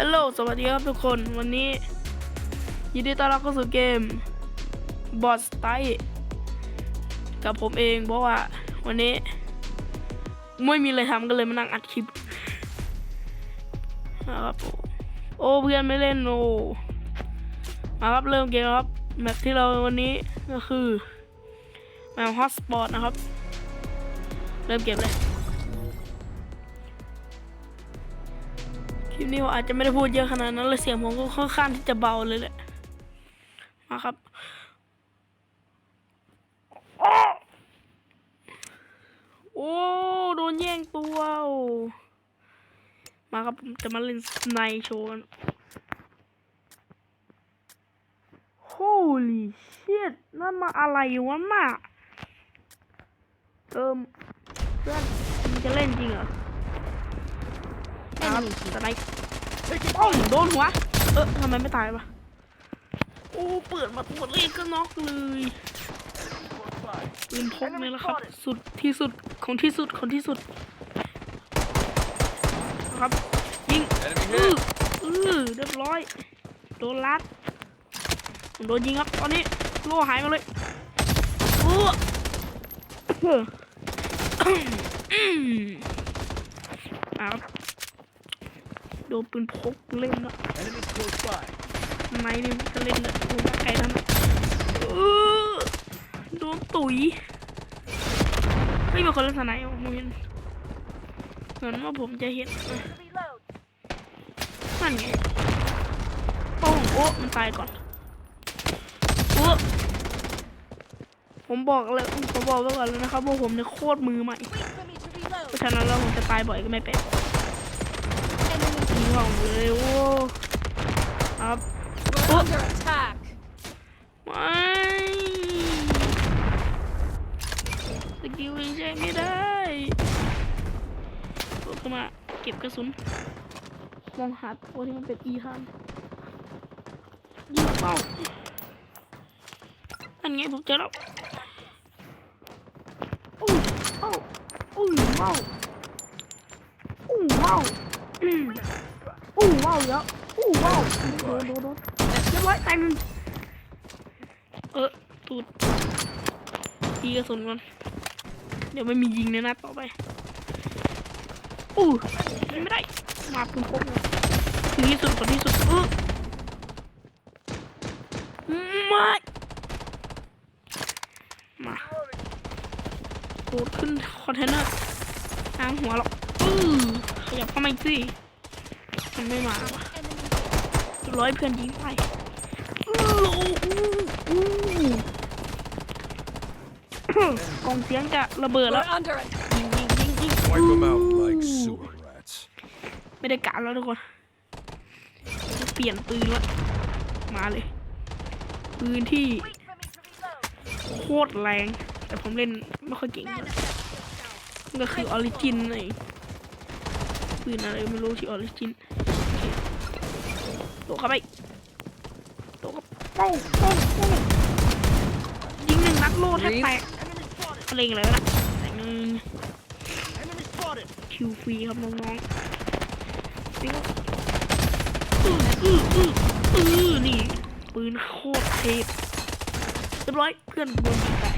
ฮัลโหลสวัสดีครับทุกคน วันนี้ ยินดีต้อนรับเข้าสู่เกมบอสไตกับผมเองเพราะว่า วันนี้ ไม่มีอะไรทำก็เลยมานั่งอัดคลิปนะครับผมโอ้เพื่อนไม่เล่นโอมาครับเริ่มเกมครับแมปที่เราวันนี้ก็คือแมปฮอตสปอตนะครับ เริ่มเกมเลย คลิปนี้ผมอาจจะไม่ได้พูดเยอะขนาดนั้นเลยเสียงผมก็ค่อนข้างที่จะเบาเลยแหละมาครับโอ้โดนแย่งตัวมาครับผมจะมาเล่นไนโชว์ Holy shit นั่นมาอะไรวะน่ะเอิมเพื่อนมึงจะเล่นจริงเหรอ ครับสไนป้องโดนหัว เออทำไมไม่ตายวะ โอ้ เปิดมาตัวเลขก็น็อกเลยปืนพกเลยละครับ สุดที่สุดของที่สุดของที่สุดนะครับ ยิงอืออือเรียบร้อย โดนลัดผมโดนยิงครับ ตอนนี้โล่หายมาเลยอู้เอออืมมาครับโด นปืนพกเล่นแล้ว Enemies close by. ไม่นี่มันจะเล่นเลยโอ้มาไกลแล้วนะเออโดนตุ๋ยไม่มีคนเล่นสไนด์ผมเห็นเหมือนว่าผมจะเห็นอะนั่นไงโอ้โอ้มันตายก่อนโอ้ผมบอกเลยผมบอกไว้ก่อนเลยนะครับว่าผมเนี่ยโคตรมือใหม่เพราะฉะนั้นแล้วผมจะตายบ่อยก็ไม่เป็น ยิงหว่องเลยโอ้ครับ We're under attack. ไม่สกิลยังใช้ไม่ได้กดเข้ามาเก็บกระสุน มองหาตัวที่มันเป็นอีทันยิงเป้าอันไงผมเจอแล้วอู้เอ้าอู้ว้าอู้ว้า อู้ว้าวแล้วอู้ว้าวโดนโดนโดนเรียบร้อยตายหนึ่งเออตูดตีกระสุนก่อนเดี๋ยวไม่มียิงในนัดต่อไปอู้ยิงไม่ได้มาปืนพกเลยถึงที่สุดก่อนที่สุดเออไม่มาโดดขึ้นคอนเทนเนอร์ทางหัวหรอกอือ ขยับเข้ามาอีกสิมันไม่มาว่ะร้อยเพื่อนยิงไปกองเสียงจะระเบิดแล้วยิงยิงยิงยิงไม่ได้การแล้วทุกคนเปลี่ยนปืนแล้วมาเลยปืนที่โคตรแรง แต่ผมเล่นไม่ค่อยเก่งเลยก็คือออริจินไง ปืนอะไรไม่รู้ที่ออริจินโดดเข้าไปโดดเข้าไปป้องป้องป้องยิงหนึ่งนัดโลดแทบแตกเพลงอะไรวะแต่งหนึ่งคิวฟรีครับน้องๆนี่ก็อื้ออื้ออื้ออื้อนี่ปืนโคตรเทพเรียบร้อยเพื่อนโดนยิงตาย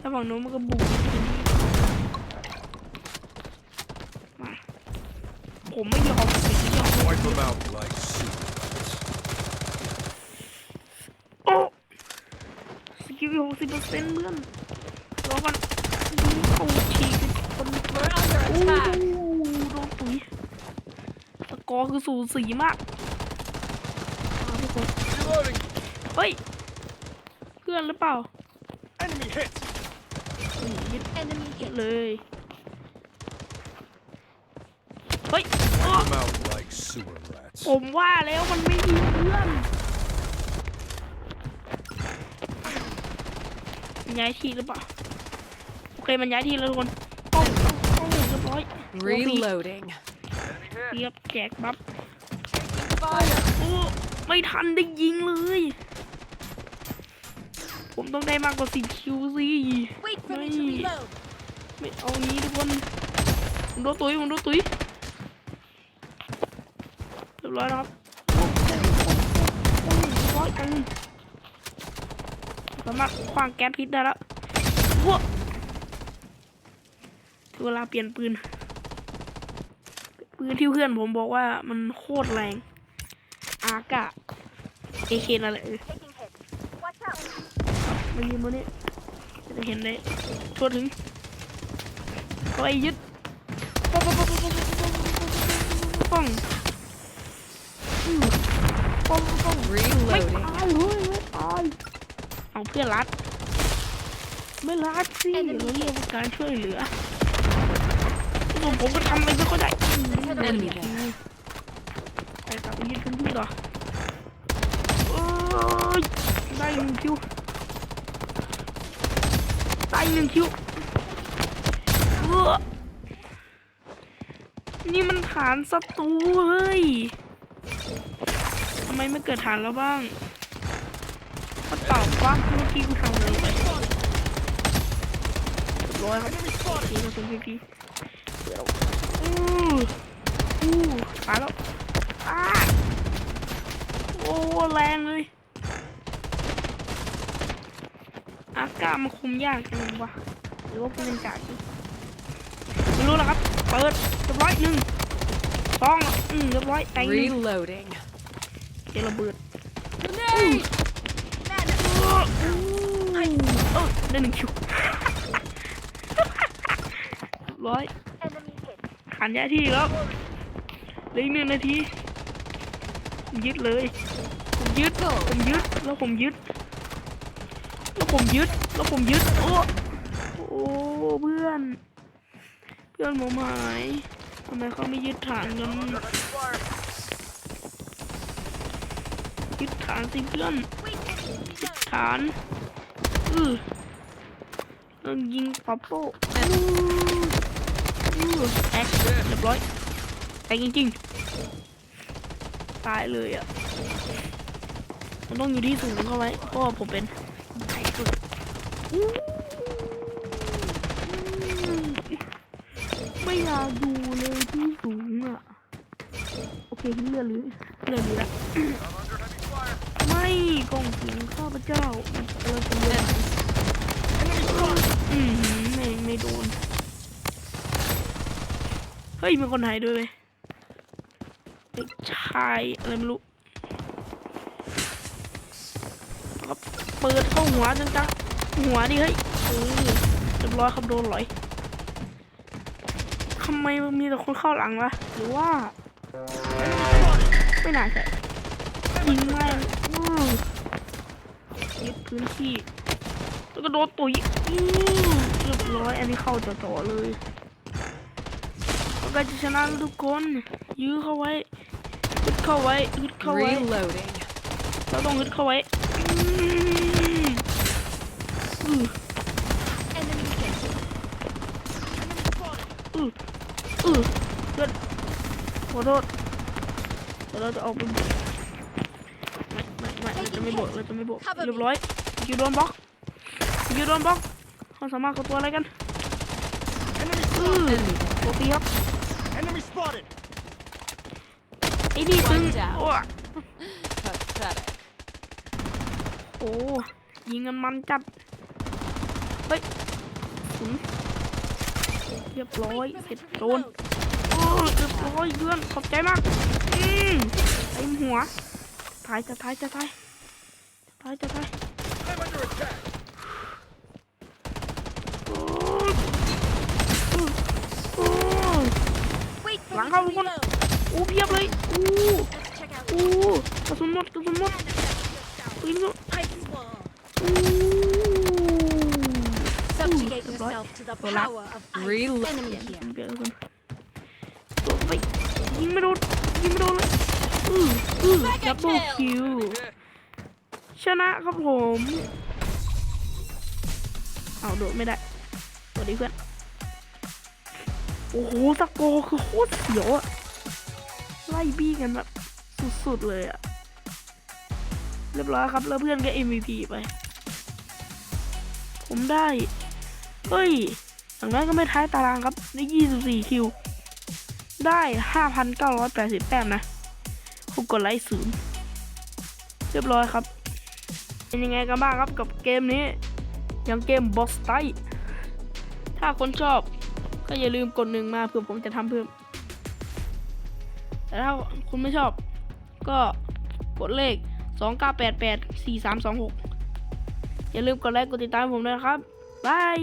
ถ้าฝั่งโน้นมันก็บุกมา ผมไม่ยอมสิไม่ยอม Wipe them out like sewer rats. โอ้สกิลหกสิบเปอร์เซ็นต์เพื่อนรอกันยิงเข้าฉีกคน We're under โอ้ attack. โดนตุ๋ยสกอร์คือสูสีมากเอาทุกคน Reloading. เฮ้ย เพื่อนหรือเปล่า Enemy hit. อืมยึด Enemy ยึด hit. เลย เฮ้ยอ้อ Them out like sewer rats. ผมว่าแล้วมันไม่ยิงเพื่อนมันย้ายที่หรือเปล่า โอเค มันย้ายที่แล้วทุกคนต้องต้องต้องเรียบร้อย Reloading. เรียบแจกบัฟ Fire. โอ้ไม่ทันได้ยิงเลย ผมต้องได้มากกว่าสิบคิวสิ Wait for me to Wait. reload. ไม่เอางี้ทุกคนผมโดนตุยผมโดนตุยเรี ยบร้อยครับร้อยอันสามารถคว้างแก๊สพิษได้แล้วว้าถึงเวลาเปลี่ยนปืน ปืนที่เพื่อนผมบอกว่ามันโคตรแรง อากะเอเคนั่นแหละเออมายืนบนนี้จะเห็นได้ทั่วถึงไปยึดป้อง ป้องป้องป้องป้องอืมป้องป้องไม่ Reloading. ตายเลยไม่ตายเอาเพื่อนรัดไม่รัดสิเราเรียกว่าการช่วยเหลือผมผมก็ทำอะไรไม่ค่อยได้ Enemy there. ไปกลับไปยึดพื้นที่ต่อเอ้ยได้หนึ่งคิวได้หนึ่งคิวเออนี่มันฐานศัตรูเฮ้ย ไมไม่เกิดฐานแล้วบ้างก็ตอบว่าเมื่อกี้กูทำอะไรไปร้อยครับ Enemy ที spotted. กระสุนพีเดี๋ยวอู้อู้ตายแล้วอ้าโอ้แรงเลยอากาศมันคุมยากจังวะหรือว่าเป็นจ่ากรไม่รู้แล้วครับ เปิดเรียบร้อยหนึ่งสองอืมเรียบร้อยแต่งหนึ่ง Reloading. เจอระเบิด Grenade! เอออู้เออได้หนึ่งคิวเรียบร้อยขันย้ายที่แล้วเหลืออีกหนึ่งนาทีผมยึดเลย ผมยึด ผมยึด แล้วผมยึด แล้วผมยึด แล้วผมยึด โอ้โอ้เพื่อน เพื่อนผมหายทำไมเขาไม่ยึดฐานกัน ยึดฐานสิเพื่อนยึดฐานอือแล้วยิงปับโป้อืออือแอกเรียบร้อยแอกจริงๆ ตายเลยอะมันต้องอยู่ที่สูงเข้าไว้เพราะว่าผมเป็นไข่สุดไม่อยากอยู่เลยที่สูงอะ โอเคทิ้งเรือหรือเรือหรือละ ไม่กองเสียงข้าพเจ้ามันกำลังจะเลื่อนอืมไม่ไม่โดน เฮ้ยมีคนไทยด้วยเว้ยเด็กชายอะไรไม่รู้แล้วก็เปิดเข้าหัวจังๆหัวดิเฮ้ยเออเรียบร้อยครับโดนหลอยทำไมมันมีแต่คนเข้าหลังวะหรือว่า ไม่น่าใช่ยิงแม่ง ยึดพื้นที่ แล้วก็โดนตุ๋ยอื้อเรียบร้อยอันนี้เข้าจ่อๆเลยเราใกล้จะชนะแล้วทุกคน ยื้อเข้าไว้ฮึดเข้าไว้ฮึดเข้าไว้ Reloading. เราต้องฮึดเข้าไว้อื้ออื้อ Enemy hit. อื้ออื้อเพื่อนขอโทษเดี๋ยวเราจะออกไป บุกไม่ไม่ไม่เราจะไม่บวกเราจะไม่บวกเรียบร้อยคิวโดนบล็อกคิวโดนบล็อกเขาสามารถเข้าตัวอะไรกัน Enemy อือ spotted. โอเคครับ Enemy spotted. ไอ้นี่ตึง One down. โอ้ Pathetic. โอ้ยิงกันมันจัดเฮ้ยขุนเรียบร้อยเสร็จโดนโอ้เรียบร้อยเพื่อนขอบใจมากอืมเต็มหัวตายจะตายจะตาย ตายจะตาย I'm under attack. โอ้ยอื้อโอ้ย Wait for Lắng me không, to con- reload. อู้เพียบเลยอู้ Let's check out อู้กระสุนหมดกระสุนหมดปืนหมด ice wall. อู้ Subjugate Ooh, yourself to the Hola. power of ice. Reload. Enemy เปลี่ยน here. เปลี่ยนคนโดนไปยิงไม่โดนยิงไม่โดนเลยอืออือดับเบิลคิว ชนะครับผม เอาโดดไม่ได้สวัสดีเพื่อน โอ้โหตะโกคือโคตรเสียวอะไล่บี้กันแบบสุดๆเลยอะเรียบร้อยครับ แล้วเพื่อนก็ MVP ไป ผมได้ เฮ้ยอย่างน้อยก็ไม่ท้ายตารางครับ ได้ 24 คิว ได้ 5,980 แต้มนะผู้กดไลค์ศูนย์เรียบร้อยครับ เป็นยังไงกันบ้างครับกับเกมนี้อย่างเกมบอสไตถ้าคนชอบ ก็อย่าลืมกดหนึ่งมาเพื่อผมจะทำเพิ่ม แต่ถ้าคุณไม่ชอบ ก็กดเลข 2988 4326 อย่าลืมกดไลค์กดติดตามผมด้วยนะครับบาย